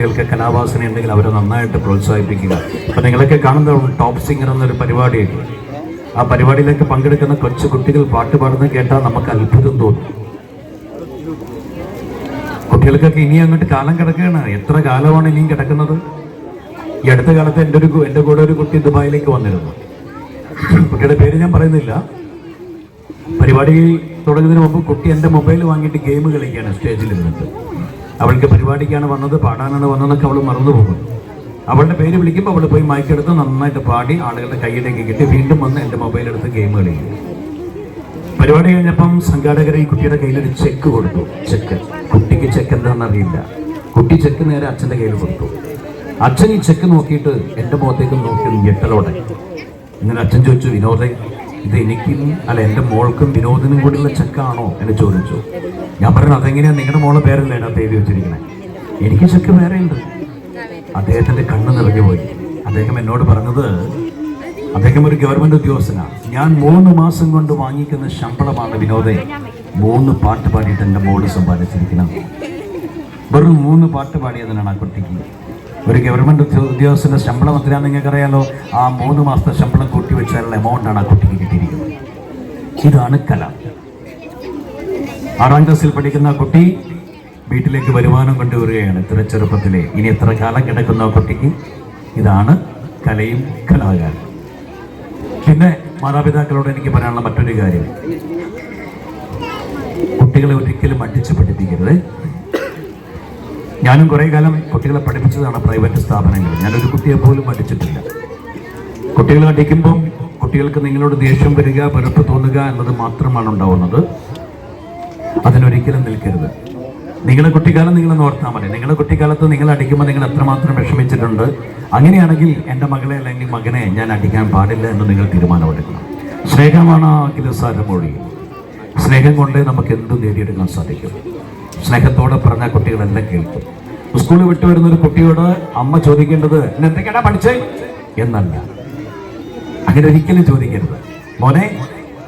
കുട്ടികൾക്ക് കലാവാസന ഉണ്ടെങ്കിൽ അവരെ നന്നായിട്ട് പ്രോത്സാഹിപ്പിക്കുക. അപ്പം നിങ്ങളൊക്കെ കാണുന്ന ടോപ്പ് സിംഗർ എന്നൊരു പരിപാടിയുണ്ട് ആ പരിപാടിയിലേക്ക് പങ്കെടുക്കുന്ന കൊച്ചു കുട്ടികൾ പാട്ട് പാടുന്ന കേട്ടാൽ നമുക്ക് അത്ഭുതം തോന്നും. കുട്ടികൾക്കൊക്കെ ഇനി അങ്ങോട്ട് കാലം കിടക്കുകയാണ്. എത്ര കാലമാണ് ഇനിയും കിടക്കുന്നത്? ഈ അടുത്ത കാലത്ത് എന്റെ ഒരു എന്റെ കൂടെ ഒരു കുട്ടി ദുബായിലേക്ക് വന്നിരുന്നു. കുട്ടിയുടെ പേര് ഞാൻ പറയുന്നില്ല. പരിപാടി തുടങ്ങുന്നതിന് മുമ്പ് കുട്ടി എന്റെ മൊബൈൽ വാങ്ങിയിട്ട് ഗെയിം കളിക്കുകയാണ് സ്റ്റേജിൽ ഇരുന്നിട്ട്. അവൾക്ക് പരിപാടിക്കാണ് വന്നത് പാടാനാണ് വന്നതെന്നൊക്കെ അവൾ മറന്നു പോകും. അവളുടെ പേര് വിളിക്കുമ്പോൾ അവൾ പോയി മയക്കെടുത്ത് നന്നായിട്ട് പാടി ആളുകളുടെ കയ്യിലേക്ക് കിട്ടി. വീണ്ടും വന്ന് എന്റെ മൊബൈലെടുത്ത് ഗെയിം കളിക്കും പരിപാടി കഴിഞ്ഞപ്പം സംഘാടകർ ഈ കുട്ടിയുടെ കയ്യിൽ ഒരു ചെക്ക് കൊടുത്തു. ചെക്ക് കുട്ടിക്ക് ചെക്ക് എന്താണെന്ന് അറിയില്ല കുട്ടി ചെക്ക് നേരെ അച്ഛന്റെ കയ്യിൽ കൊടുത്തു. അച്ഛൻ ഈ ചെക്ക് നോക്കിയിട്ട് എന്റെ മുഖത്തേക്ക് നോക്കി ഞെട്ടലോടെ ഇങ്ങനെ അച്ഛൻ ചോദിച്ചു വിനോദേ ഇത് എനിക്കും അല്ല എന്റെ മോൾക്കും വിനോദിനും കൂടിയുള്ള ചെക്കാണോ എന്ന് ചോദിച്ചു. ഞാൻ പറഞ്ഞു അതെങ്ങനെയാ നിങ്ങളുടെ മോളെ പേരല്ലേ അതിനകത്ത് എഴുതി വെച്ചിരിക്കുന്നത് എനിക്ക് ചെക്ക് വേറെ ഉണ്ട് അദ്ദേഹത്തിന്റെ കണ്ണ് നിറഞ്ഞു പോയി. അദ്ദേഹം എന്നോട് പറഞ്ഞത് അദ്ദേഹം ഒരു ഗവൺമെന്റ് ഉദ്യോഗസ്ഥനാണ് ഞാൻ മൂന്ന് മാസം കൊണ്ട് വാങ്ങിക്കുന്ന ശമ്പളമാണ് വിനോദേ. മൂന്ന് പാട്ട് പാടിയിട്ട് എന്റെ മോൾ സമ്പാദിച്ചിരിക്കുന്നത്. വെറും മൂന്ന് പാട്ട് പാടിയതിനാണ് ആ കുട്ടിക്ക് ഒരു ഗവൺമെന്റ് ഉദ്യോഗസ്ഥന്റെ ശമ്പളം എത്രയാണെന്ന് നിങ്ങൾക്കറിയാലോ? ആ മൂന്ന് മാസത്തെ ശമ്പളം കൂട്ടി വെച്ചാലുള്ള എമൗണ്ടാണ് ആ കുട്ടിക്ക് കിട്ടിയിരിക്കുന്നത്. ഇതാണ് കല. ആറാം ക്ലാസ്സിൽ പഠിക്കുന്ന കുട്ടി വീട്ടിലേക്ക് വരുമാനം കൊണ്ടുവരികയാണ് ഇത്ര ചെറുപ്പത്തിലെ. ഇനി എത്ര കാലം കിടക്കുന്ന കുട്ടിക്ക്? ഇതാണ് കലയും കലാകാരം പിന്നെ മാതാപിതാക്കളോട് എനിക്ക് പറയാനുള്ള മറ്റൊരു കാര്യം. കുട്ടികളെ ഒരിക്കലും അടിച്ചു പഠിപ്പിക്കരുത്. ഞാനും കുറേ കാലം കുട്ടികളെ പഠിപ്പിച്ചതാണ് പ്രൈവറ്റ് സ്ഥാപനങ്ങൾ. ഞാനൊരു കുട്ടിയെ പോലും പഠിച്ചിട്ടില്ല. കുട്ടികൾ പഠിക്കുമ്പം കുട്ടികൾക്ക് നിങ്ങളോട് ദേഷ്യം വരിക വെറുപ്പ് തോന്നുക എന്നത് മാത്രമാണ് ഉണ്ടാവുന്നത്. അതിനൊരിക്കലും നിൽക്കരുത്. നിങ്ങളുടെ കുട്ടിക്കാലം നിങ്ങൾ ഓർത്താൽ മതി. നിങ്ങളുടെ കുട്ടിക്കാലത്ത് നിങ്ങൾ അടിക്കുമ്പോൾ നിങ്ങൾ എത്രമാത്രം വിഷമിച്ചിട്ടുണ്ട്? അങ്ങനെയാണെങ്കിൽ എന്റെ മകളെ അല്ലെങ്കിൽ മകനെ ഞാൻ അടിക്കാൻ പാടില്ല എന്ന് നിങ്ങൾ തീരുമാനമെടുക്കണം. സ്നേഹമാണ് അഖിലസാരമൊഴി സ്നേഹം കൊണ്ട് നമുക്ക് എന്തും നേടിയെടുക്കാൻ സാധിക്കും. സ്നേഹത്തോടെ പറഞ്ഞ കുട്ടികളെല്ലാം കേൾക്കും. സ്കൂളിൽ വിട്ടു വരുന്ന ഒരു കുട്ടിയോട് അമ്മ ചോദിക്കേണ്ടത് "ഇന്ന് എന്തൊക്കെയാടാ പഠിച്ചേ? എന്നല്ല. അങ്ങനെ ഒരിക്കലും ചോദിക്കരുത്. മോനെ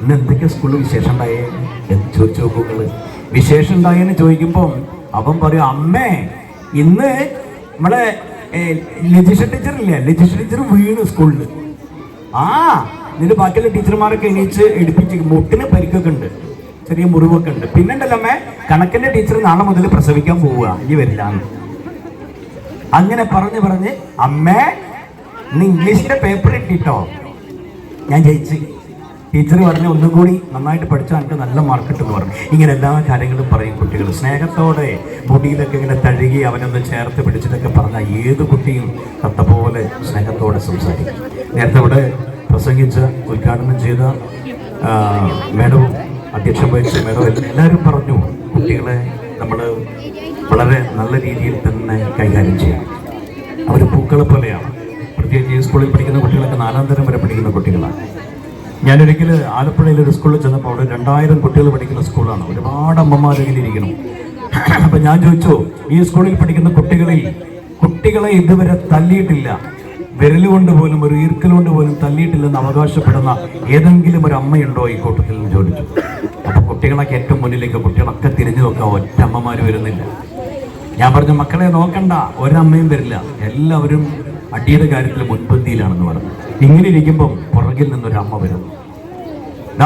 ഇന്ന് എന്തൊക്കെ സ്കൂളിൽ വിശേഷം ഉണ്ടായേ? എന്ന് ചോദിച്ചു നോക്കുക വിശേഷം ഉണ്ടായെന്ന് ചോദിക്കുമ്പോൾ അവൻ പറയും അമ്മേ ഇന്ന് നമ്മളെ ടീച്ചർ ഇല്ല? ലജിഷ ടീച്ചർ വീണ് സ്കൂളിൽ ആ നിന്റെ ബാക്കിയുള്ള ടീച്ചർമാരൊക്കെ എണീച്ച് എടുപ്പിച്ച് മുട്ടിന് പരിക്കൊക്കെ ഉണ്ട്. ചെറിയ മുറിവൊക്കെ ഉണ്ട്. പിന്നെ കണക്കിന്റെ ടീച്ചർ നാളെ മുതൽ പ്രസവിക്കാൻ പോവുക. ഇനി വരില്ല അങ്ങനെ പറഞ്ഞ് പറഞ്ഞ് അമ്മേ നീ ഇംഗ്ലീഷിന്റെ പേപ്പർ ഇട്ടിട്ടോ ഞാൻ ജയിച്ച്. ടീച്ചർ പറഞ്ഞ ഒന്നും കൂടി നന്നായിട്ട് പഠിച്ചാൽ എനിക്ക് നല്ല മാർക്ക് എന്ന് പറഞ്ഞു. ഇങ്ങനെ എല്ലാ കാര്യങ്ങളും പറയും കുട്ടികൾ. സ്നേഹത്തോടെ മുടിയിലൊക്കെ ഇങ്ങനെ തഴുകി അവനൊന്ന് ചേർത്ത് പിടിച്ചിട്ടൊക്കെ പറഞ്ഞാൽ ഏത് കുട്ടിയും തത്ത പോലെ സ്നേഹത്തോടെ സംസാരിക്കും. നേരത്തെ ഇവിടെ പ്രസംഗിച്ച ഉദ്ഘാടനം ചെയ്ത മേഡവും അധ്യക്ഷൻ വഹിച്ച മേധാവി എല്ലാവരും പറഞ്ഞു കുട്ടികളെ നമ്മൾ വളരെ നല്ല രീതിയിൽ തന്നെ കൈകാര്യം ചെയ്യണം അവർ പൂക്കളെ പോലെയാണ്. പ്രത്യേകിച്ച് സ്കൂളിൽ പഠിക്കുന്ന കുട്ടികളൊക്കെ നാലാം തരം വരെ പഠിക്കുന്ന കുട്ടികളാണ്. ഞാനൊരിക്കൽ ആലപ്പുഴയിൽ ഒരു സ്കൂളിൽ ചെന്നപ്പോൾ അവിടെ രണ്ടായിരം കുട്ടികൾ പഠിക്കുന്ന സ്കൂളാണ്. ഒരുപാട് അമ്മമാർ ഇങ്ങനെ ഇരിക്കണം അപ്പം ഞാൻ ചോദിച്ചു ഈ സ്കൂളിൽ പഠിക്കുന്ന കുട്ടികളിൽ കുട്ടികളെ ഇതുവരെ തല്ലിയിട്ടില്ല. വിരലുകൊണ്ട് പോലും ഒരു ഈർക്കലുകൊണ്ട് പോലും തല്ലിയിട്ടില്ലെന്ന് അവകാശപ്പെടുന്ന ഏതെങ്കിലും ഒരു അമ്മയുണ്ടോ ഈ കൂട്ടത്തിൽ നിന്ന് ചോദിച്ചു. അപ്പൊ കുട്ടികളൊക്കെ ഏറ്റവും മുന്നിലേക്ക് കുട്ടികളൊക്കെ തിരിഞ്ഞു നോക്കാൻ ഒറ്റ അമ്മമാര് വരുന്നില്ല. ഞാൻ പറഞ്ഞു മക്കളെ നോക്കണ്ട ഒരമ്മയും വരില്ല. എല്ലാവരും അടിയുടെ കാര്യത്തിൽ മുൻപന്തിയിലാണെന്ന് പറഞ്ഞു. ഇങ്ങനെ ഇരിക്കുമ്പം പുറകിൽ നിന്നൊരു അമ്മ വരുന്നു.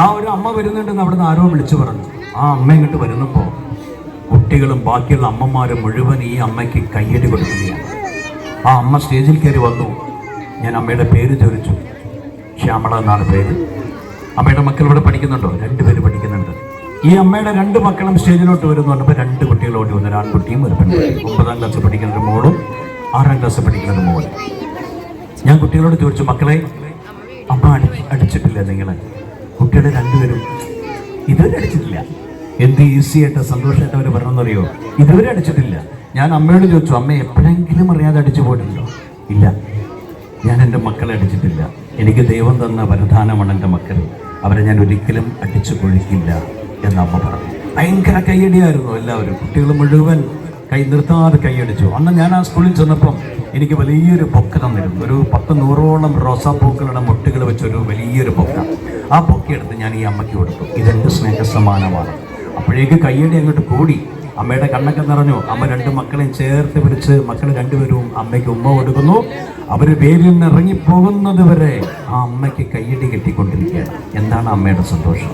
ആ ഒരു അമ്മ വരുന്നുണ്ടെന്ന് അവിടുന്ന് ആരോ വിളിച്ചു പറഞ്ഞു. ആ അമ്മ ഇങ്ങോട്ട് വരുന്നപ്പോൾ കുട്ടികളും ബാക്കിയുള്ള അമ്മമാരും മുഴുവൻ ഈ അമ്മയ്ക്ക് കയ്യടി കൊടുക്കുകയാണ്. ആ അമ്മ സ്റ്റേജിൽ കയറി വന്നു. ഞാൻ അമ്മയുടെ പേര് ചോദിച്ചു. ശ്യാമള എന്നാണ് പേര്. അമ്മയുടെ മക്കൾ ഇവിടെ പഠിക്കുന്നുണ്ടോ? രണ്ടുപേര് പഠിക്കുന്നുണ്ട്. ഈ അമ്മയുടെ രണ്ട് മക്കളും സ്റ്റേജിലോട്ട് വരുന്നു. പറഞ്ഞപ്പോൾ രണ്ട് കുട്ടികൾ ഓടി വന്നു ആൺകുട്ടിയും ഒരു പെൺകുട്ടിയും. ഒമ്പതാം ക്ലാസ് പഠിക്കുന്ന ഒരു മോളും ആറാം ക്ലാസ് പഠിക്കുന്ന ഒരു മോളും. ഞാൻ കുട്ടികളോട് ചോദിച്ചു മക്കളെ അമ്മ അടി അടിച്ചിട്ടില്ല നിങ്ങളെ. കുട്ടികളെ രണ്ടുപേരും ഇതുവരെ അടിച്ചിട്ടില്ല. എന്ത് ഈസി ആയിട്ട് സന്തോഷമായിട്ട് അവർ പറഞ്ഞെന്നറിയോ? ഇതുവരെ അടിച്ചിട്ടില്ല. ഞാൻ അമ്മയോട് ചോദിച്ചു അമ്മ എപ്പോഴെങ്കിലും അറിയാതെ അടിച്ചു പോയിട്ടുണ്ടോ? ഇല്ല. ഞാൻ എന്റെ മക്കളെ അടിച്ചിട്ടില്ല. എനിക്ക് ദൈവം തന്ന വരദാനമാണ് എന്റെ മക്കൾ. അവരെ ഞാൻ ഒരിക്കലും അടിച്ചു കൊഴിക്കില്ല എന്ന് അമ്മ പറഞ്ഞു. ഭയങ്കര കൈയടിയായിരുന്നു എല്ലാവരും. കുട്ടികൾ മുഴുവൻ കൈ നിർത്താതെ കൈയടിച്ചു അന്ന് ഞാൻ ആ സ്കൂളിൽ ചെന്നപ്പം എനിക്ക് വലിയൊരു പൊക്ക തന്നിരുന്നു. ഒരു പത്ത് നൂറോളം റോസാപ്പൂക്കളുടെ മുട്ടുകൾ വെച്ചൊരു വലിയൊരു പൊക്ക ആ പൊക്കയെടുത്ത് ഞാൻ ഈ അമ്മയ്ക്ക് കൊടുത്തു. ഇതെന്റെ സ്നേഹസമ്മാനമാണ്. അപ്പോഴേക്ക് കൈയടി അങ്ങോട്ട് കൂടി. അമ്മയുടെ കണ്ണൊക്കെ നിറഞ്ഞു. അമ്മ രണ്ട് മക്കളെയും ചേർത്ത് പിടിച്ച് മക്കൾ രണ്ടുപേരും അമ്മയ്ക്ക് ഉമ്മ കൊടുക്കുന്നു. അവർ വേരിൽ നിന്ന് ഇറങ്ങിപ്പോകുന്നത് വരെ ആ അമ്മയ്ക്ക് കൈയടി കെട്ടിക്കൊണ്ടിരിക്കുകയാണ്. എന്താണ് അമ്മയുടെ സന്തോഷം?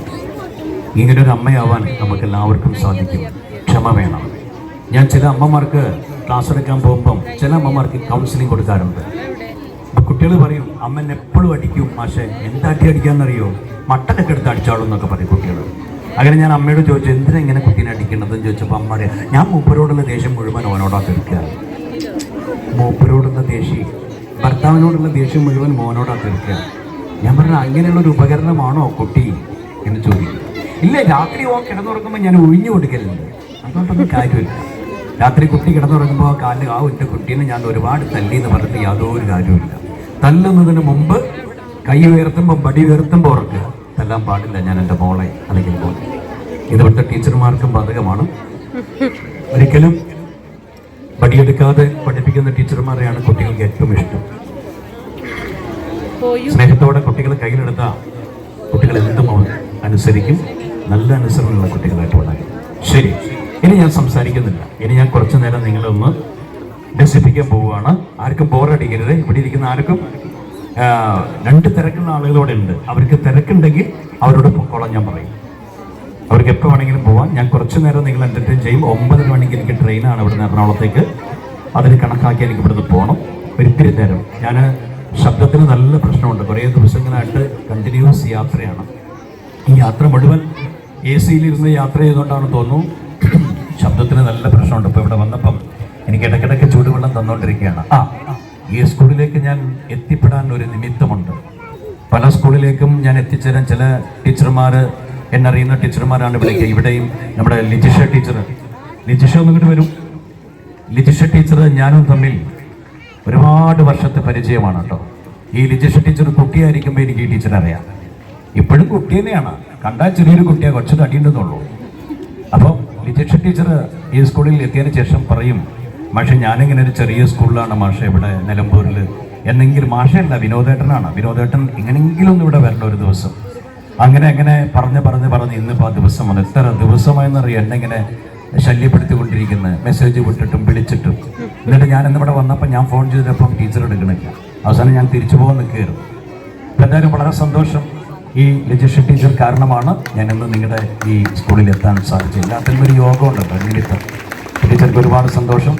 ഇങ്ങനൊരു അമ്മയാവാൻ നമുക്ക് എല്ലാവർക്കും സാധിക്കും. ക്ഷമ വേണം. ഞാൻ ചില അമ്മമാർക്ക് ക്ലാസ് എടുക്കാൻ പോകുമ്പം ചില അമ്മമാർക്ക് കൗൺസിലിംഗ് കൊടുക്കാറുണ്ട്. കുട്ടികൾ പറയും അമ്മ എപ്പോഴും അടിക്കും. മാഷെ എന്താട്ടി അടിക്കാന്നറിയോ? മട്ടനൊക്കെ എടുത്ത് അടിച്ചാളും എന്നൊക്കെ പറയും കുട്ടികൾ അങ്ങനെ ഞാൻ അമ്മയോട് ചോദിച്ചു എന്തിനാ ഇങ്ങനെ കുട്ടീനെ അടിക്കണതെന്ന് ചോദിച്ചപ്പോൾ അമ്മ പറയാം ഞാൻ മൂപ്പരോടുള്ള ദേഷ്യം മുഴുവൻ ഓനോടാ തീർക്കുക. മൂപ്പരോടുള്ള ദേഷ്യം ഭർത്താവിനോടുള്ള ദേഷ്യം മുഴുവൻ മോനോടാ തീർക്കുക. ഞാൻ പറഞ്ഞു അങ്ങനെയുള്ള ഒരു ഉപകരണമാണോ കുട്ടി? എന്ന് ചോദിക്കും ഇല്ല രാത്രി ഓ കിടന്നുറങ്ങുമ്പോൾ ഞാൻ ഒഴിഞ്ഞു കൊടുക്കലുണ്ട്. അതുകൊണ്ടൊന്നും കാര്യമില്ല. രാത്രി കുട്ടി കിടന്നുറങ്ങുമ്പോൾ ആ കാലിൽ ആ ഒറ്റ കുട്ടീനെ ഞാൻ ഒരുപാട് തല്ലി എന്ന് പറഞ്ഞിട്ട് യാതൊരു കാര്യമില്ല തല്ലുന്നതിന് മുമ്പ് കൈ ഉയർത്തുമ്പോൾ ബടി ഉയർത്തുമ്പോൾ ഉറക്കുക. തല്ലാൻ പാടില്ല ഞാൻ എന്റെ മോളെ അല്ലെങ്കിൽ മോളെ ഇതിവിടുത്തെ ടീച്ചർമാർക്കും ബാധകമാണ്. ഒരിക്കലും പടിയെടുക്കാതെ പഠിപ്പിക്കുന്ന ടീച്ചർമാരെയാണ് കുട്ടികൾക്ക് ഏറ്റവും ഇഷ്ടം. സ്നേഹത്തോടെ കുട്ടികളെ കയ്യിലെടുത്ത കുട്ടികൾ എന്തും അനുസരിക്കും. നല്ല അനുസരണമുള്ള കുട്ടികളായിട്ട് ഉണ്ടാകും ശരി. ഇനി ഞാൻ സംസാരിക്കുന്നില്ല. ഇനി ഞാൻ കുറച്ചു നേരം നിങ്ങളൊന്ന് രസിപ്പിക്കാൻ പോവുകയാണ്. ആർക്കും ബോറടിക്കരുത് ഇവിടെ ഇരിക്കുന്ന ആർക്കും രണ്ട് തിരക്കുള്ള ആളുകളോടെ ഉണ്ട്. അവർക്ക് തിരക്കുണ്ടെങ്കിൽ അവരോട് പൊക്കോളാൻ ഞാൻ പറയും. അവർക്ക് എപ്പോൾ വേണമെങ്കിലും പോവാം. ഞാൻ കുറച്ച് നേരം നിങ്ങൾ എന്റർടൈൻ ചെയ്യും. ഒമ്പതര മണിക്ക് എനിക്ക് ട്രെയിനാണ് ഇവിടുന്ന് എറണാകുളത്തേക്ക്. അതിന് കണക്കാക്കി എനിക്ക് ഇവിടുന്ന് പോകണം ഒരിത്തിരി നേരം. ഞാൻ ശബ്ദത്തിന് നല്ല പ്രശ്നമുണ്ട്. കുറേ ദിവസങ്ങളായിട്ട് കണ്ടിന്യൂസ് യാത്രയാണ്. ഈ യാത്ര മുഴുവൻ എ സിയിലിരുന്ന് യാത്ര ചെയ്തുകൊണ്ടാണ് തോന്നുന്നു. ശബ്ദത്തിന് നല്ല പ്രശ്നമുണ്ട്. ഇപ്പോൾ ഇവിടെ വന്നപ്പം എനിക്ക് ഇടയ്ക്കിടയ്ക്ക് ചൂടുവെള്ളം തന്നുകൊണ്ടിരിക്കുകയാണ് ആ. ഈ സ്കൂളിലേക്ക് ഞാൻ എത്തിപ്പെടാൻ ഒരു നിമിത്തമുണ്ട്. പല സ്കൂളിലേക്കും ഞാൻ എത്തിച്ചേരാൻ ചില ടീച്ചർമാർ എന്നറിയുന്ന ടീച്ചർമാരാണ് വിളിക്കുക ഇവിടെയും നമ്മുടെ ലിജിഷ ടീച്ചർ ലിജിഷ ഒന്നും ഇങ്ങോട്ട് വരും. ലിജിഷ ടീച്ചർ ഞാനും തമ്മിൽ ഒരുപാട് വർഷത്തെ പരിചയമാണ് കേട്ടോ. ഈ ലിജിഷ ടീച്ചർ കുട്ടിയായിരിക്കുമ്പോൾ എനിക്ക് ഈ ടീച്ചർ അറിയാം. ഇപ്പോഴും കുട്ടി തന്നെയാണ്. കണ്ടാൽ ചെറിയൊരു കുട്ടിയെ കുറച്ച് തടിയുണ്ടെന്നുള്ളൂ. അപ്പോൾ ലിജിഷ ടീച്ചർ ഈ സ്കൂളിൽ എത്തിയതിന് ശേഷം പറയും മാഷെ ഞാനിങ്ങനെ ഒരു ചെറിയ സ്കൂളിലാണ് മാഷ ഇവിടെ നിലമ്പൂരിൽ എന്നെങ്കിലും മാഷയല്ല വിനോദേട്ടനാണ്. വിനോദേട്ടൻ ഇങ്ങനെങ്കിലും ഒന്ന് ഇവിടെ വരണം ഒരു ദിവസം. അങ്ങനെ അങ്ങനെ പറഞ്ഞ് പറഞ്ഞ് പറഞ്ഞ് ഇന്നിപ്പോൾ ആ ദിവസം വന്നു. എത്ര ദിവസമായെന്നറിയാം എന്നെ ഇങ്ങനെ ശല്യപ്പെടുത്തിക്കൊണ്ടിരിക്കുന്നത് മെസ്സേജ് വിട്ടിട്ടും വിളിച്ചിട്ടും. എന്നിട്ട് ഞാൻ ഇന്നിവിടെ വന്നപ്പോൾ ഞാൻ ഫോൺ ചെയ്തപ്പം ടീച്ചർ എടുക്കണില്ല. അവസാനം ഞാൻ തിരിച്ചു പോകാൻ നിൽക്കുകയായിരുന്നു. എന്തായാലും വളരെ സന്തോഷം. ഈ ലജിഷ ടീച്ചർ കാരണമാണ് ഞാൻ ഇന്ന് നിങ്ങളുടെ ഈ സ്കൂളിൽ എത്താൻ സാധിച്ചത്. എല്ലാത്തിനും ഒരു യോഗം ഉണ്ടല്ലോ നിമിത്തം ടീച്ചർക്ക് ഒരുപാട് സന്തോഷം.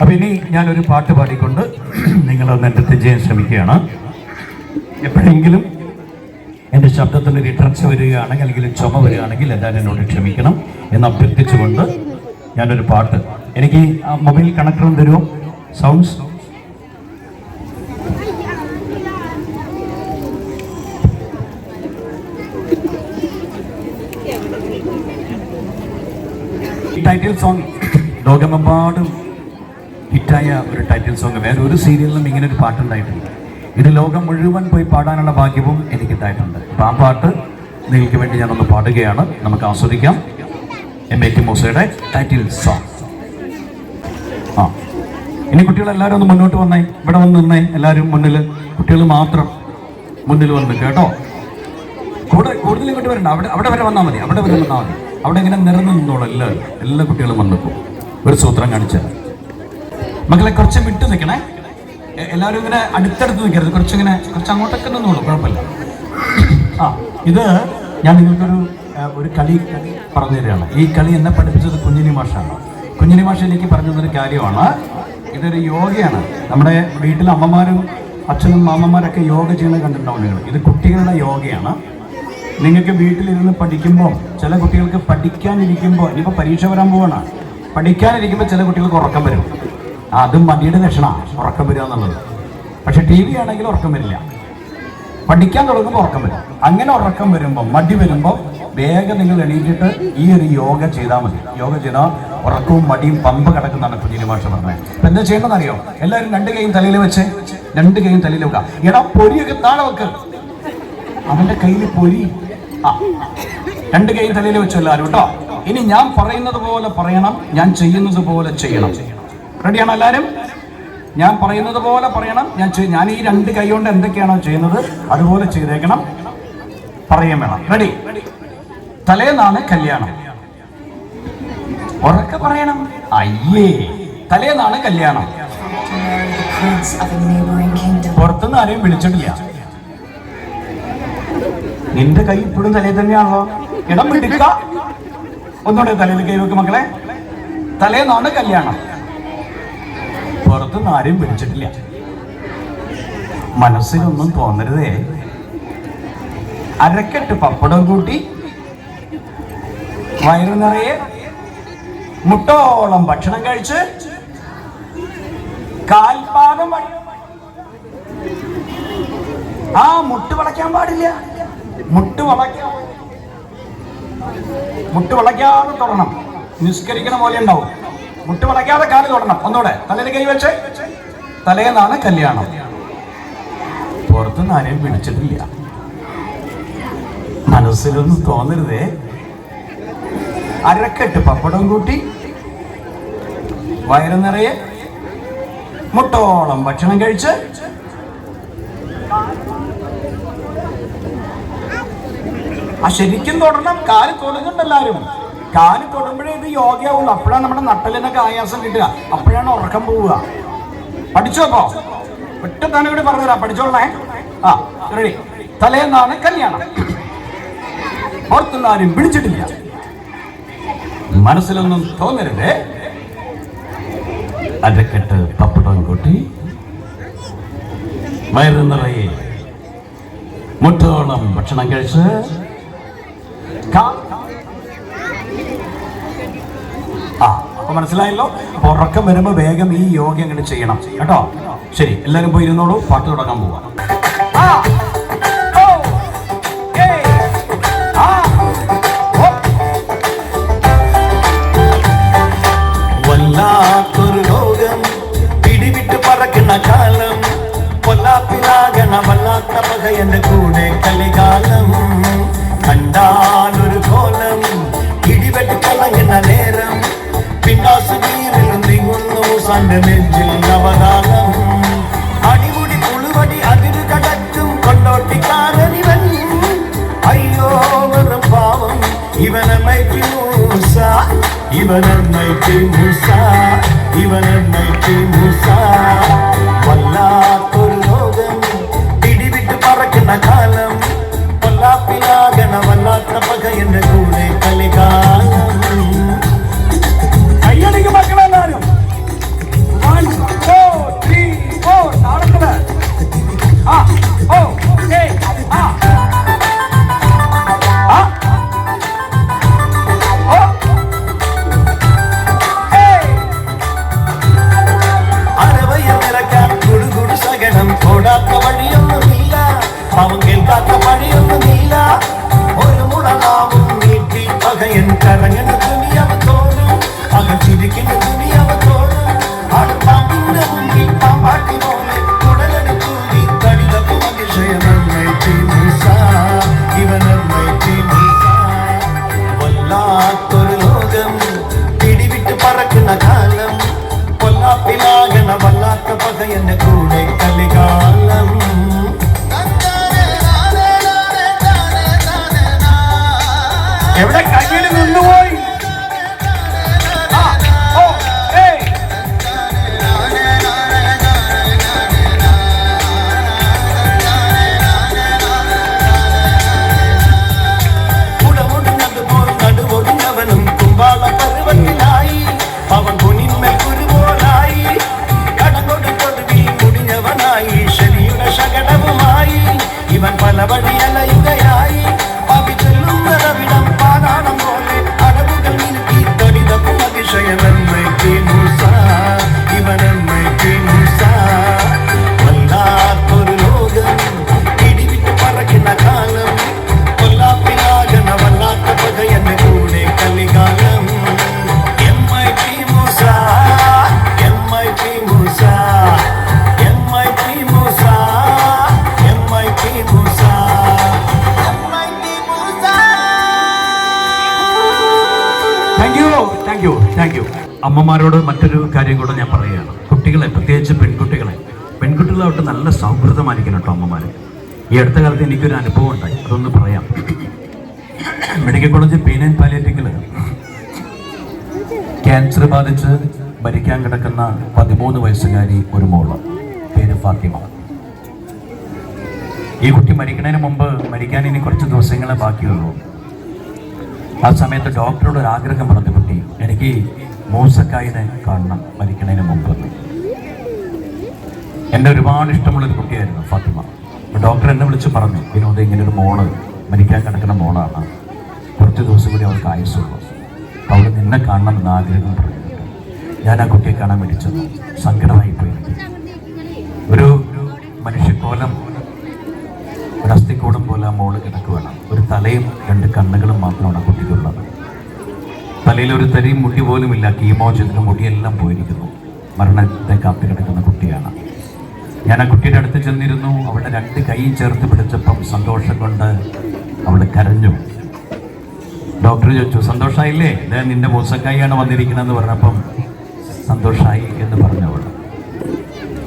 അപ്പം ഇനി ഞാനൊരു പാട്ട് പാടിക്കൊണ്ട് നിങ്ങളത് നെറ്റത്തിൽ ചെയ്യാൻ ശ്രമിക്കുകയാണ്. എപ്പോഴെങ്കിലും എന്റെ ശബ്ദത്തിന് ഒരു ഇടർച്ച വരികയാണെങ്കിൽ അല്ലെങ്കിൽ ചുമ വരികയാണെങ്കിൽ എല്ലാവരും എന്നോട് ക്ഷമിക്കണം എന്ന് അഭ്യർത്ഥിച്ചുകൊണ്ട് ഞാനൊരു പാട്ട്. എനിക്ക് ആ മൊബൈൽ കണക്ടറും തരുമോ? സൗണ്ട്സ് ടൈറ്റിൽ സോങ് ലോകമെമ്പാടും ഹിറ്റായ ഒരു ടൈറ്റിൽ സോങ്. വേറെ ഒരു സീരിയലിലും ഇങ്ങനെ ഒരു പാട്ടുണ്ടായിട്ടില്ല. ഇത് ലോകം മുഴുവൻ പോയി പാടാനുള്ള ഭാഗ്യവും എനിക്ക് ഉണ്ടായിട്ടുണ്ട് അപ്പം ആ പാട്ട് നിങ്ങൾക്ക് വേണ്ടി ഞാനൊന്ന് പാടുകയാണ്. നമുക്ക് ആസ്വദിക്കാം. എം എ ടി മൂസയുടെ ടൈറ്റിൽ സോങ്. ആ. ഇനി കുട്ടികളെല്ലാവരും ഒന്ന് മുന്നോട്ട് വന്നേ. ഇവിടെ വന്ന് നിന്നേ. എല്ലാവരും മുന്നിൽ കുട്ടികൾ മാത്രം മുന്നിൽ വന്ന് കേട്ടോ. കൂടെ കൂടുതൽ ഇങ്ങോട്ട് വരണ്ട. അവിടെ അവിടെ വരെ വന്നാൽ മതി. അവിടെ വരെ വന്നാൽ മതി. അവിടെ ഇങ്ങനെ നിറഞ്ഞു നിന്നോളൂ എല്ലാവരും. എല്ലാ കുട്ടികളും വന്നപ്പോൾ. ഒരു സൂത്രം കാണിച്ചു തരാം. മക്കളെ കുറച്ച് വിട്ടു നിൽക്കണേ. എല്ലാവരും ഇങ്ങനെ അടുത്തടുത്ത് നിൽക്കരുത്. കുറച്ചിങ്ങനെ കുറച്ച് അങ്ങോട്ടൊക്കെ നിന്നോളൂ കുഴപ്പമില്ല. ആ ഇത് ഞാൻ നിങ്ങൾക്കൊരു ഒരു കളി പറഞ്ഞു തരികയാണ്. ഈ കളി എന്നെ പഠിപ്പിച്ചത് കുഞ്ഞിനി മാഷാണ്. കുഞ്ഞിനി മാഷ എനിക്ക് പറഞ്ഞു തന്നൊരു കാര്യമാണ്. ഇതൊരു യോഗയാണ്. നമ്മുടെ വീട്ടിലെ അമ്മമാരും അച്ഛനും മാമ്മമാരൊക്കെ യോഗ ചെയ്യുന്നത് കണ്ടിട്ടുണ്ടാവും നിങ്ങൾ. ഇത് കുട്ടികളുടെ യോഗയാണ്. നിങ്ങൾക്ക് വീട്ടിലിരുന്ന് പഠിക്കുമ്പോൾ ചില കുട്ടികൾക്ക് പഠിക്കാനിരിക്കുമ്പോൾ ഇനിയിപ്പോൾ പരീക്ഷ വരാൻ പോവാണ്. പഠിക്കാനിരിക്കുമ്പോൾ ചില കുട്ടികൾക്ക് ഉറക്കം വരും. അതും മടിയുടെ ലക്ഷണമാണ് ഉറക്കം വരിക എന്നുള്ളത്. പക്ഷെ ടി വി ആണെങ്കിൽ ഉറക്കം വരില്ല. പഠിക്കാൻ തുടങ്ങുമ്പോൾ ഉറക്കം വരും. അങ്ങനെ ഉറക്കം വരുമ്പോൾ മടി വരുമ്പോൾ വേഗം നിങ്ങൾ എണീറ്റിട്ട് ഈ ഒരു യോഗ ചെയ്താൽ മതി. യോഗ ചെയ്താൽ ഉറക്കവും മടിയും പമ്പ് കിടക്കുന്നതാണ് കുഞ്ഞിന് മാഷ പറഞ്ഞത്. അപ്പൊ എന്താ ചെയ്യണമെന്നറിയോ? എല്ലാവരും രണ്ട് കൈയും തലയിൽ വെച്ച് രണ്ട് കൈയും തലയിൽ വെക്കുക. എടാ പൊരിയൊക്കെ താഴെ വെക്ക്. അവന്റെ കയ്യിൽ പൊരി. ആ. രണ്ട് കൈയും തലയിൽ വെച്ചു എല്ലാവരും കേട്ടോ. ഇനി ഞാൻ പറയുന്നത് പോലെ പറയണം ഞാൻ ചെയ്യുന്നത് പോലെ ചെയ്യണം. റെഡിയാണോ എല്ലാവരും? ഞാൻ പറയുന്നത് പോലെ പറയണം. ഞാൻ ഞാൻ ഈ രണ്ട് കൈ കൊണ്ട് എന്തൊക്കെയാണോ ചെയ്യുന്നത് അതുപോലെ ചെയ്തേക്കണം. പറയാൻ വേണം. റെഡി തലേന്നാണ് കല്യാണം. ഉറക്കെ പറയണം. അയ്യേ തലേന്നാണ് കല്യാണം. പുറത്തുനിന്ന് ആരെയും വിളിച്ചിട്ടില്ല. നിന്റെ കൈ ഇപ്പോഴും തലയിൽ തന്നെയാണല്ലോ. ഇടം പിടിക്കുക ഒന്നുകൂടെ തലയിൽ കൈ വെക്ക് മക്കളെ. തലേന്നാണ് കല്യാണം. പുറത്തുനിന്ന് ആരെയും വിളിച്ചിട്ടില്ല. മനസ്സിലൊന്നും തോന്നരുതേ. അരക്കെട്ട് പപ്പടം കൂട്ടി വയറു നിറയെ മുട്ടോളം ഭക്ഷണം കഴിച്ച് കാൽപാദം ആ മുട്ട് വളയ്ക്കാൻ പാടില്ല. മുട്ട് വളയ്ക്കാൻ മുട്ട് വളയ്ക്കാതെ തുടങ്ങണം നിസ്കരിക്കണ പോലെ ഉണ്ടാവും. മുട്ട് വളയ്ക്കാതെ കാൽ തൊടണം. ഒന്നുകൂടെ തലയിൽ കൈ വെച്ച്. തലേന്നാണ് കല്യാണം. പുറത്തുനിന്ന് ആരെയും വിളിച്ചിട്ടില്ല മനസ്സിലൊന്നും തോന്നരുതേ. അരക്കെട്ട് പപ്പടം കൂട്ടി. വയറു നിറയെ. മുട്ടോളം ഭക്ഷണം കഴിച്ച്. ആ ശരിക്കും തൊടണം. കാൽ തൊടുന്നുണ്ട് കാൽ തൊടുമ്പോഴേ ഇത് യോഗയാവുള്ളൂ അപ്പോഴാണ് നമ്മുടെ നട്ടലിനൊക്കെ ആയാസം കിട്ടുക. അപ്പോഴാണ് ഉറക്കം പോവുക. പഠിച്ചോക്കോ ഒറ്റത്താണ് ഇവിടെ പറഞ്ഞുതരാം. പഠിച്ചോളേ ആ റെഡി തലേന്നാണ് കല്യാണം. പുറത്തുനിന്ന് ആരും വിളിച്ചിട്ടില്ല. മനസ്സിലൊന്നും തോന്നരുതേ. അരക്കെട്ട് പപ്പടം കൂട്ടി. വയറു നിറയെ മുട്ടോളം ഭക്ഷണം കഴിച്ച് കാ- ആ അപ്പൊ മനസ്സിലായല്ലോ? അപ്പൊ ഉറക്കം വരുമ്പോ വേഗം ഈ യോഗ അങ്ങനെ ചെയ്യണം. കേട്ടോ? ശരി എല്ലാവരും പോയി ഇരുന്നോളൂ. പാട്ട് തുടങ്ങാൻ പോവാ. വല്ലാത്തൊരു പിടിവിട്ട് പറക്കുന്ന കാലം. എന്റെ കൂടെ കലികാലം. കണ്ടാലൊരു കോലം. ഇടിവെട്ടി കലങ്ങുന്ന നേരം. പിന്നാസ് വീറിലും നീങ്ങുന്നു സന്റെ നെഞ്ചിൽ നവകാലം അടിമുടി പുളുവടി അതിരു കടറ്റും കൊണ്ടോട്ടിക്കാരനിവൻ. അയ്യോ വെറും പാവം. ഇവനമ്മയ്ക്ക് മൂസ ഇവനമ്മയ്ക്ക് മൂസ ഇവനമ്മയ്ക്ക് മൂസ Yeah. ഇവൻ പല കാര്യം കൂടെ ഞാൻ പറയുകയാണ്. കുട്ടികളെ പ്രത്യേകിച്ച് പെൺകുട്ടികളെ. പെൺകുട്ടികളോട്ട് നല്ല സൗഹൃദമായിരിക്കണം കേട്ടോ അമ്മമാര്. ഈ അടുത്ത കാലത്ത് എനിക്കൊരു അനുഭവം ഉണ്ടായി. അതൊന്ന് പറയാം. മെഡിക്കൽ കോളേജ് ആൻഡ് പാലിയേറ്റീവിൽ ക്യാൻസർ ബാധിച്ച് മരിക്കാൻ കിടക്കുന്ന പതിമൂന്ന് വയസ്സുകാരി ഒരു മോൾ. പേര് ഫാത്തിമ. ഈ കുട്ടി മരിക്കുന്നതിന് മുമ്പ് മരിക്കാൻ ഇനി കുറച്ച് ദിവസങ്ങളെ ബാക്കിയുള്ളൂ. ആ സമയത്ത് ഡോക്ടറോട് ഒരു ആഗ്രഹം പറഞ്ഞു കുട്ടി. എനിക്ക് മൂസക്കായിനെ കാണണം മരിക്കുന്നതിന് മുമ്പ് എന്റെ ഒരുപാട് ഇഷ്ടമുള്ളൊരു കുട്ടിയായിരുന്നു ഫാത്തിമ. ഡോക്ടർ എന്നെ വിളിച്ച് പറഞ്ഞു വിനോദ ഇങ്ങനെ ഒരു മോൾ മരിക്കാൻ കിടക്കുന്ന മോളാണ്. കുറച്ച് ദിവസം കൂടി അവൾക്ക് ആയുസുള്ളൂ അവൾ നിന്നെ കാണണം എന്ന് ആഗ്രഹം പറഞ്ഞിട്ട് ഞാൻ ആ കുട്ടിയെ കാണാൻ വേണ്ടി സങ്കടമായി പോയി. ഒരു മനുഷ്യക്കോലം ഒരു അസ്ഥിക്കോടം പോലെ ആ മോൾ കിടക്കുകയാണ് ഒരു തലയും രണ്ട് കണ്ണുകളും മാത്രമാണ് ആ കുട്ടിക്കുള്ളത്. തലയിൽ ഒരു തരി മുടി പോലും ഇല്ല. കീമോ മുടിയെല്ലാം പോയിരിക്കുന്നു. മരണത്തെ കാത്തു കിടക്കുന്ന കുട്ടിയാണ്. ഞാൻ ആ കുട്ടിയുടെ അടുത്ത് ചെന്നിരുന്നു. അവളുടെ രണ്ട് കൈ ചേർത്ത് പിടിച്ചപ്പം സന്തോഷം കൊണ്ട് അവൾ കരഞ്ഞു. ഡോക്ടർ ചോദിച്ചു സന്തോഷമായില്ലേ ഇതേ നിന്റെ മൂസക്കായാണ് വന്നിരിക്കുന്നതെന്ന് പറഞ്ഞപ്പം സന്തോഷമായി എന്ന് പറഞ്ഞു അവൾ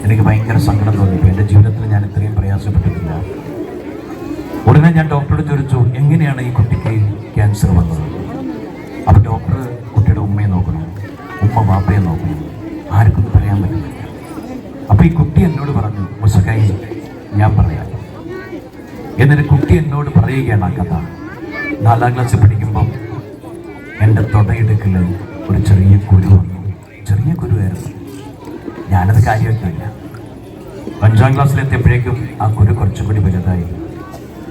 എനിക്ക് ഭയങ്കര സങ്കടം തോന്നിപ്പോയി എന്റെ ജീവിതത്തിൽ ഞാൻ ഇത്രയും പ്രയാസപ്പെട്ടിട്ടില്ല. ഉടനെ ഞാൻ ഡോക്ടറോട് ചോദിച്ചു എങ്ങനെയാണ് ഈ കുട്ടിക്ക് ക്യാൻസർ വന്നത്? അപ്പോൾ ഡോക്ടർ കുട്ടിയുടെ ഉമ്മയെ നോക്കുന്നു ഉമ്മ ബാപ്പയെ നോക്കുന്നു. ആർക്കും പറയാൻ പറ്റുന്നില്ല. അപ്പോൾ ഈ കുട്ടി എന്നോട് പറഞ്ഞു മുസക്കായി ഞാൻ പറയാം. എന്നിട്ട് കുട്ടി എന്നോട് പറയുകയാണ് ആ കഥ. നാലാം ക്ലാസ് പഠിക്കുമ്പം എന്റെ തൊടയിടുക്കിൽ ഒരു ചെറിയ കുരു വന്നു. ചെറിയ കുരുവായിരുന്നു. ഞാനത് കാര്യമാക്കിയില്ല. അഞ്ചാം ക്ലാസ്സിലെത്തിയപ്പോഴേക്കും ആ കുരു കുറച്ചുകൂടി വലുതായി.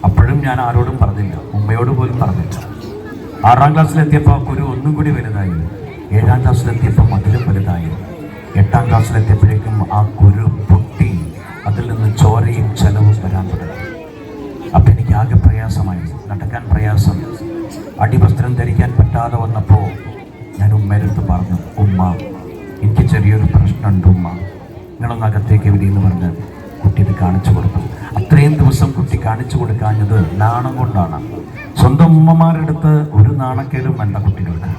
അപ്പോഴും ഞാൻ ആരോടും പറഞ്ഞില്ല. ഉമ്മയോട് പോലും പറഞ്ഞില്ല. ആറാം ക്ലാസ്സിലെത്തിയപ്പോൾ കുരു ഒന്നും കൂടി വലുതായി. ഏഴാം ക്ലാസ്സിലെത്തിയപ്പോൾ മധുരം വലുതായി. എട്ടാം ക്ലാസ്സിലെത്തിയപ്പോഴേക്കും ആ കുരു പൊട്ടി. അതിൽ നിന്ന് ചോരയും ചെലവും വരാൻ തുടങ്ങി. അപ്പം എനിക്ക് ആകെ പ്രയാസമായി. നടക്കാൻ പ്രയാസം. അടിവസ്ത്രം ധരിക്കാൻ പറ്റാതെ വന്നപ്പോൾ ഞാൻ ഉമ്മേരടുത്ത് പറഞ്ഞു ഉമ്മ എനിക്ക് ചെറിയൊരു പ്രശ്നമുണ്ട് ഉമ്മ. നിങ്ങളൊന്ന് അകത്തേക്ക് വിധിയെന്ന് പറഞ്ഞ് കുട്ടി ഇത് കാണിച്ചു കൊടുത്തു. അത്രയും ദിവസം കുട്ടി കാണിച്ചു കൊടുക്കാഞ്ഞത് നാണം കൊണ്ടാണ്. സ്വന്തം ഉമ്മമാരുടെ അടുത്ത് ഒരു നാണക്കേലും വേണ്ട കുട്ടികൾക്ക്.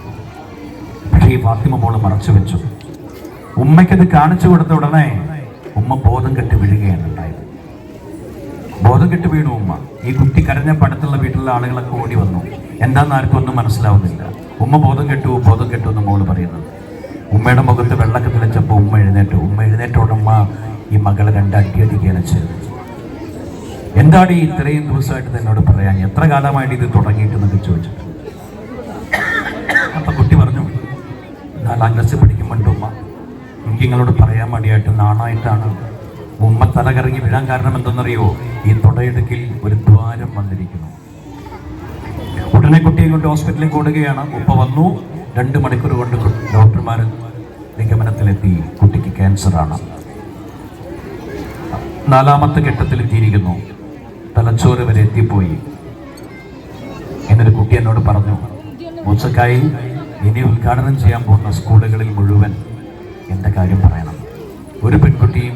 പക്ഷേ ഈ ഫാത്തിമ മോൾ മറച്ചു വെച്ചു. ഉമ്മയ്ക്കത് കാണിച്ചു കൊടുത്ത ഉടനെ ഉമ്മ ബോധം കെട്ട് വീഴുകയാണ് ഉണ്ടായത്. ബോധം കെട്ട് വീണു ഉമ്മ. ഈ കുട്ടി കരഞ്ഞ പടത്തുള്ള വീട്ടിലുള്ള ആളുകളൊക്കെ ഓടി വന്നു. എന്താന്ന് ആർക്കും ഒന്നും മനസ്സിലാവുന്നില്ല. ഉമ്മ ബോധം കെട്ടു ബോധം കെട്ടു എന്ന് മോൾ പറയുന്നത്. ഉമ്മയുടെ മുഖത്ത് വെള്ളക്കെ തെളിച്ചപ്പോൾ ഉമ്മ എഴുന്നേറ്റു. ഉമ്മ എഴുന്നേറ്റോടെ ഉമ്മ ഈ മകളെ രണ്ടടിയടിക്കുകയാണ് ചെയ്തത്. എന്താണ് ഈ ഇത്രയും ദിവസമായിട്ട് എന്നോട് പറയാൻ? എത്ര കാലമായിട്ട് ഇത് തുടങ്ങിയിട്ടെന്നൊക്കെ ചോദിച്ചിട്ട് അപ്പൊ കുട്ടി പറഞ്ഞു നാലാം ക്ലാസ്സിൽ പഠിക്കുമ്പോണ്ട് ഉമ്മ എനിക്ക് നിങ്ങളോട് പറയാൻ വേണ്ടിയായിട്ട് നാണായിട്ടാണ്. ഉമ്മ തല കറങ്ങി വീഴാൻ കാരണം എന്തെന്നറിയോ? ഈ തുടയിടുക്കിൽ ഒരു ദ്വാരം വന്നിരിക്കുന്നു. ഉടനെ കുട്ടിയെ കൊണ്ട് ഹോസ്പിറ്റലിൽ കൂടുകയാണ് ഉപ്പ വന്നു. രണ്ട് മണിക്കൂർ കൊണ്ട് ഡോക്ടർമാർ നിഗമനത്തിലെത്തി. കുട്ടിക്ക് ക്യാൻസറാണ്. നാലാമത്തെ ഘട്ടത്തിൽ എത്തിയിരിക്കുന്നു തലച്ചോറ് വരെ എത്തിപ്പോയി. എന്നൊരു കുട്ടി എന്നോട് പറഞ്ഞു മൂച്ചക്കായി ഇനി ഉദ്ഘാടനം ചെയ്യാൻ പോകുന്ന സ്കൂളുകളിൽ മുഴുവൻ എന്റെ കാര്യം പറയണം. ഒരു പെൺകുട്ടിയും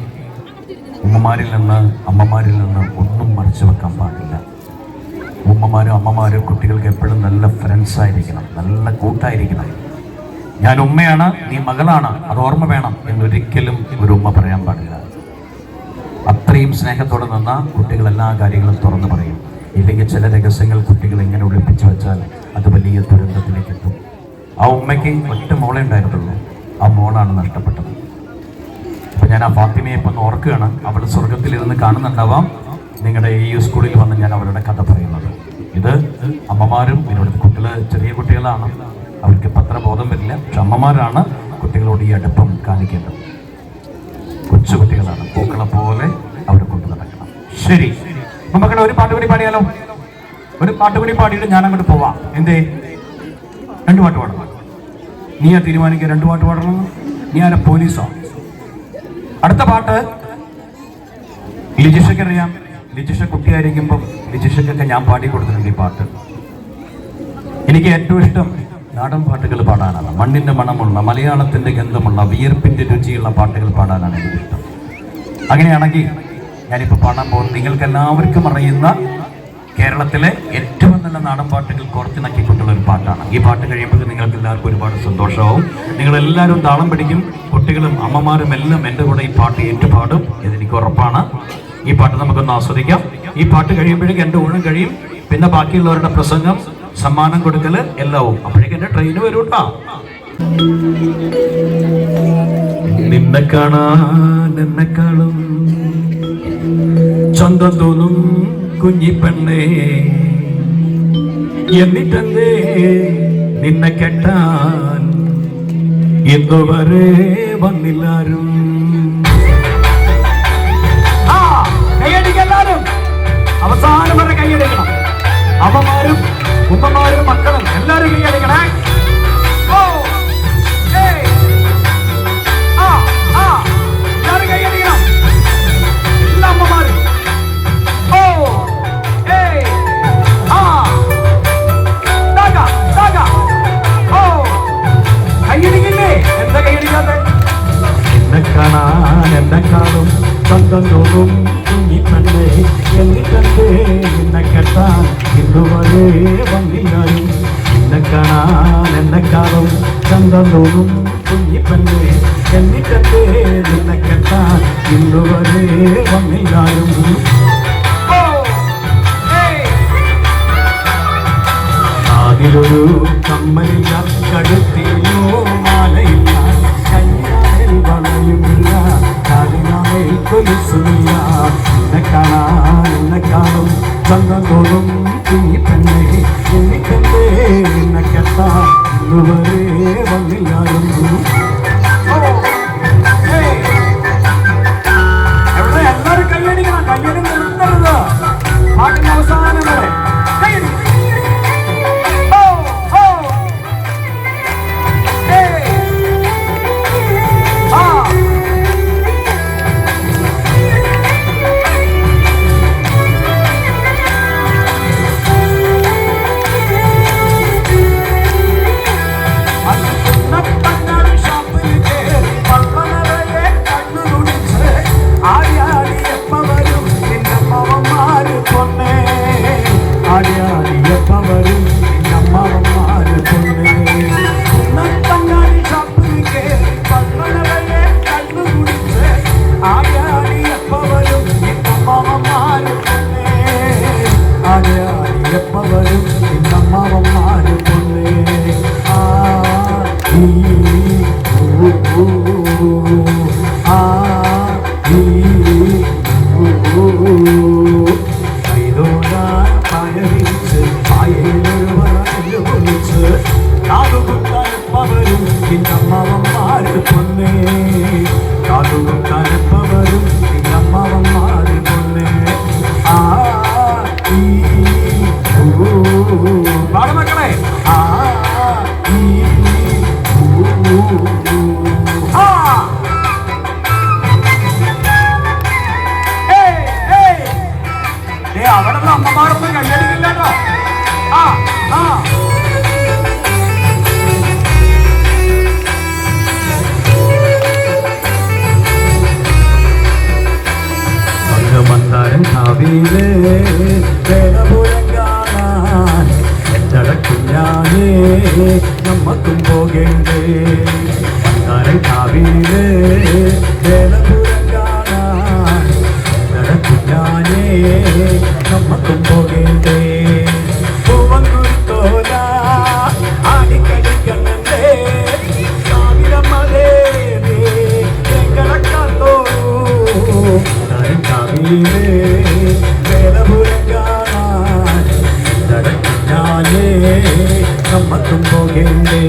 ഉമ്മമാരിൽ നിന്ന് അമ്മമാരിൽ നിന്ന് ഒന്നും മറച്ചു വെക്കാൻ പാടില്ല. ഉമ്മമാരും അമ്മമാരും കുട്ടികൾക്ക് എപ്പോഴും നല്ല ഫ്രണ്ട്സ് ആയിരിക്കണം നല്ല കൂട്ടായിരിക്കണം. ഞാൻ ഉമ്മയാണ് നീ മകളാണ് അത് ഓർമ്മ വേണം എന്നൊരിക്കലും ഒരു ഉമ്മ പറയാൻ പാടില്ല. അത്രയും സ്നേഹത്തോടെ നിന്ന കുട്ടികൾ എല്ലാ കാര്യങ്ങളും തുറന്നു പറയും. ഇല്ലെങ്കിൽ ചില രഹസ്യങ്ങൾ കുട്ടികൾ എങ്ങനെ ഒളിപ്പിച്ചു വെച്ചാൽ അത് വലിയ ദുരന്തത്തിലേക്ക് എത്തും. ആ ഉമ്മയ്ക്ക് ഒറ്റ മോളെ ഉണ്ടായിരുന്നുള്ളൂ. ആ മോളാണ് നഷ്ടപ്പെട്ടത്. അപ്പൊ ഞാൻ ആ ഫാത്തിമയെ ഇപ്പം ഓർക്കുകയാണ്. അവൾ സ്വർഗത്തിലിരുന്ന് കാണുന്നുണ്ടാവാം. നിങ്ങളുടെ ഈ സ്കൂളിൽ വന്ന് ഞാൻ അവരുടെ കഥ പറയുന്നത്. ഇത് അമ്മമാരും ഇവിടുത്തെ കുട്ടികൾ ചെറിയ കുട്ടികളാണ്. അവർക്ക് പത്ര ബോധം വരില്ല. പക്ഷെ അമ്മമാരാണ് കുട്ടികളോട് ഈ അടുപ്പം കാണിക്കേണ്ടത്. കൊച്ചു കുട്ടികളാണ്. പൂക്കളെ പോലെ അവരെ കൊണ്ടു നടക്കണം ശരി. മക്കളെ ഒരു പാട്ട് കൂടി പാടിയാലോ? ഒരു പാട്ട് കൂടി പാടിയിട്ട് ഞാൻ അങ്ങോട്ട് പോവാം. എന്തേ? രണ്ട് പാട്ട് പാടണം. നീ ആ തീരുമാനിക്കുക രണ്ട് പാട്ട് പാടണം. നീ ആരെ പോലീസോ? അടുത്ത പാട്ട്. ലിജിഷയ്ക്ക് അറിയാം. ലിജിഷ കുട്ടിയായിരിക്കുമ്പം ലിജിഷയ്ക്കൊക്കെ ഞാൻ പാടി കൊടുത്തിട്ടുണ്ട് ഈ പാട്ട്. എനിക്ക് ഏറ്റവും ഇഷ്ടം നാടൻ പാട്ടുകൾ പാടാനാണ്. മണ്ണിന്റെ മണമുള്ള മലയാളത്തിന്റെ ഗന്ധമുള്ള വിയർപ്പിന്റെ രുചിയുള്ള പാട്ടുകൾ പാടാനാണ് എനിക്ക് ഇഷ്ടം. അങ്ങനെയാണെങ്കിൽ ഞാനിപ്പോൾ പാടാൻ പോകുന്നത് നിങ്ങൾക്ക് എല്ലാവർക്കും അറിയുന്ന കേരളത്തിലെ ഏറ്റവും നല്ല നാടൻ പാട്ടുകൾ കോർത്തിണക്കിക്കൊണ്ടുള്ള ഒരു പാട്ടാണ്. ഈ പാട്ട് കഴിയുമ്പോൾ നിങ്ങൾക്ക് എല്ലാവർക്കും ഒരുപാട് സന്തോഷമാവും. നിങ്ങളെല്ലാവരും താളം പിടിക്കും. കുട്ടികളും അമ്മമാരും എല്ലാം എന്റെ കൂടെ ഈ പാട്ട് ഏറ്റുപാടും. ഇതെനിക്ക് ഉറപ്പാണ്. ഈ പാട്ട് നമുക്കൊന്ന് ആസ്വദിക്കാം. ഈ പാട്ട് കഴിയുമ്പോഴേക്കും എന്റെ ഊഴം കഴിയും. പിന്നെ ബാക്കിയുള്ളവരുടെ പ്രസംഗം സമ്മാനം കൊടുക്കൽ എല്ലാവും. അപ്പോഴേക്കും എന്റെ ട്രെയിന് വരൂട്ടാ. നിന്നെ കാണാൻ കാണും. ചന്തം തോന്നും കുഞ്ഞിപ്പെണ്ണേ. എന്നിട്ടെന്തേ നിന്നെ കെട്ടാൻ? എന്തുവരെ വന്നില്ലാരും? അവസാനം വരെ കൈയടിക്കണം. അമ്മമാരും ഉമ്മമാരും മക്കളും എല്ലാരും കൈയടിക്കണേ. എന്നെ കാണാൻ എന്നെ കാണും സ്വന്തം തോന്നും നീ പെണ്ണെ എന്നിട്ടെ എന്നെ കെട്ടാൻ ഇന്നുവരെ വന്നില്ലായും. എന്നെ കാണാൻ എന്നെ കാണും സ്വന്തം തോന്നും കുഞ്ഞി പെണ്ണെ എന്നിട്ടെ എന്നെ കെട്ടാൻ ഇന്നുവരെ വന്നില്ലായും. അതിലൊരു കമ്മലില്ല കടുത്ത ಬಂದೋಲಂ ತಿನ್ನಿ ತಂದೆ ಎಲ್ಲಿ ಕಂದೆ ನಿನ್ನ ಕೆತ್ತ ನುವರೇ ಬಂದಿಲ್ಲ ಎಂದು ಎಲ್ಲರೂ ಕೈಯಡಿಗೆ ಕೈಯಡಿಗೆ ಪಾಟಿನ ಅವಸಾನ കാണാൻ ഞാനേ നമ്മക്കും പോകേണ്ടേ.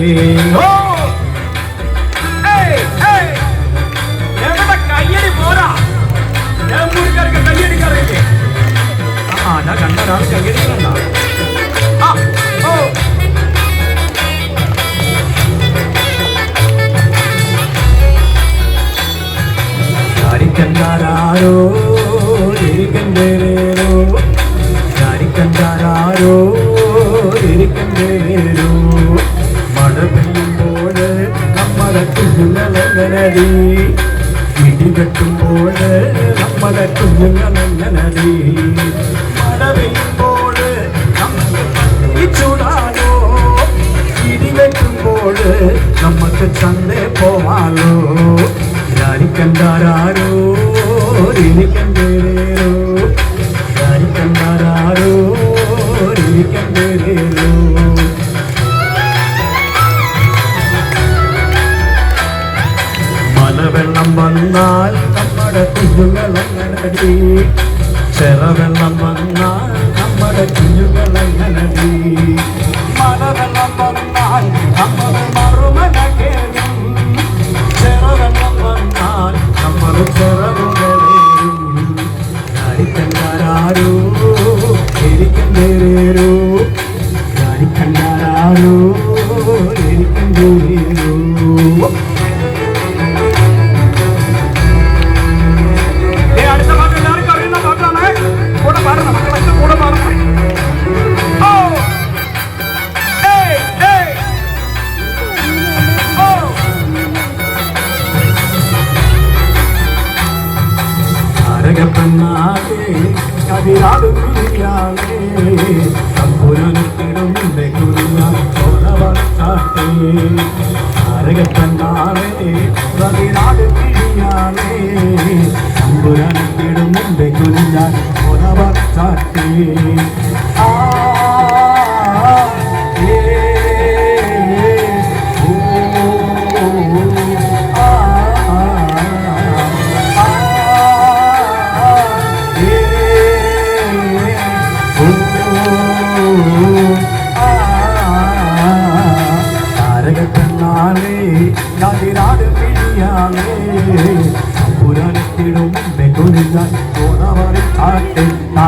പുരാണത്തിടും വെകുലില്ല പോണവർ ആട്ടെ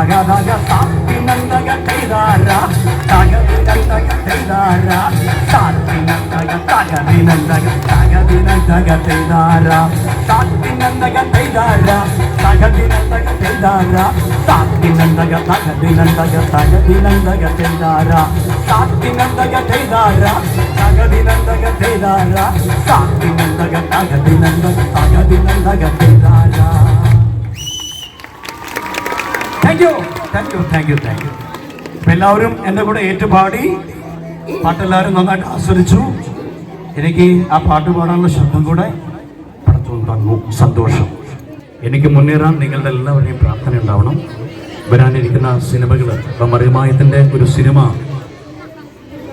തക தாத்தி நந்தக கைதாரா தகதி நந்தக கைதாரா தாத்தி நந்தக தகதி நந்தக தகதி நந்தக கைதாரா தாத்தி நந்தக கைதாரா தகதி நந்தக கைதாரா தாத்தி நந்தக தகதி நந்தக தகதி நந்தக கைதாரா தாத்தி நந்தக கைதாரா தகதி நந்தக கைதாரா தாத்தி நந்தக தகதி நந்தக தகதி நந்தக നന്ദക thank you thank you thank you thank you എല്ലാവരും എന്റെ കൂടെ ഏറ്റുപാടി. പാട്ടെല്ലാവരും നന്നായിട്ട് ആസ്വദിച്ചു. എനിക്ക് ആ പാട്ട് പാടാനുള്ള ശബ്ദം കൂടെ തന്നു സന്തോഷം. എനിക്ക് മുന്നേറാൻ നിങ്ങളുടെ എല്ലാവരുടെയും പ്രാർത്ഥന ഉണ്ടാവണം. വരാനിരിക്കുന്ന സിനിമകൾ ഇപ്പം മറിമായത്തിന്റെ ഒരു സിനിമ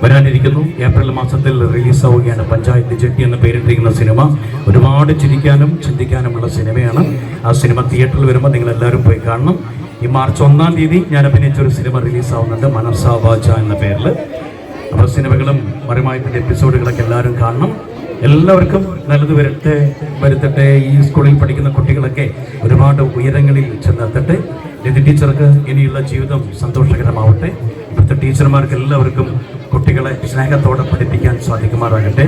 വരാനിരിക്കുന്നു. ഏപ്രിൽ മാസത്തിൽ റിലീസാവുകയാണ് പഞ്ചായത്ത് ജെട്ടി എന്ന് പേരിട്ടിരിക്കുന്ന സിനിമ. ഒരുപാട് ചിരിക്കാനും ചിന്തിക്കാനുമുള്ള സിനിമയാണ്. ആ സിനിമ തിയേറ്ററിൽ വരുമ്പോൾ നിങ്ങൾ എല്ലാവരും പോയി കാണണം. ഈ മാർച്ച് ഒന്നാം തീയതി ഞാൻ അഭിനയിച്ച ഒരു സിനിമ റിലീസാവുന്നുണ്ട്. മനസ്സാ ബാജ എന്ന പേരിൽ അപ്പോൾ സിനിമകളും മറിമായത്തിന്റെ എപ്പിസോഡുകളൊക്കെ എല്ലാവരും കാണണം. എല്ലാവർക്കും നല്ലത് വരട്ടെ വരുത്തട്ടെ. ഈ സ്കൂളിൽ പഠിക്കുന്ന കുട്ടികളൊക്കെ ഒരുപാട് ഉയരങ്ങളിൽ ചെന്നെത്തട്ടെ ലതി ടീച്ചർക്ക് ഇനിയുള്ള ജീവിതം സന്തോഷകരമാവട്ടെ. ഇവിടുത്തെ ടീച്ചർമാർക്ക് എല്ലാവർക്കും കുട്ടികളെ സ്നേഹത്തോടെ പഠിപ്പിക്കാൻ സാധിക്കുമാറാകട്ടെ.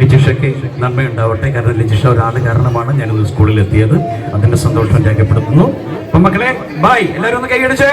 ലിജിഷയ്ക്ക് നന്മയുണ്ടാവട്ടെ. കാരണം ലിജിഷ ഒരാൾ കാരണമാണ് ഞാനിന്ന് സ്കൂളിൽ എത്തിയത് അതിന്റെ സന്തോഷം രേഖപ്പെടുത്തുന്നു. അപ്പം മക്കളെ ബൈ എല്ലാവരും ഒന്ന് കൈയടിച്ചേ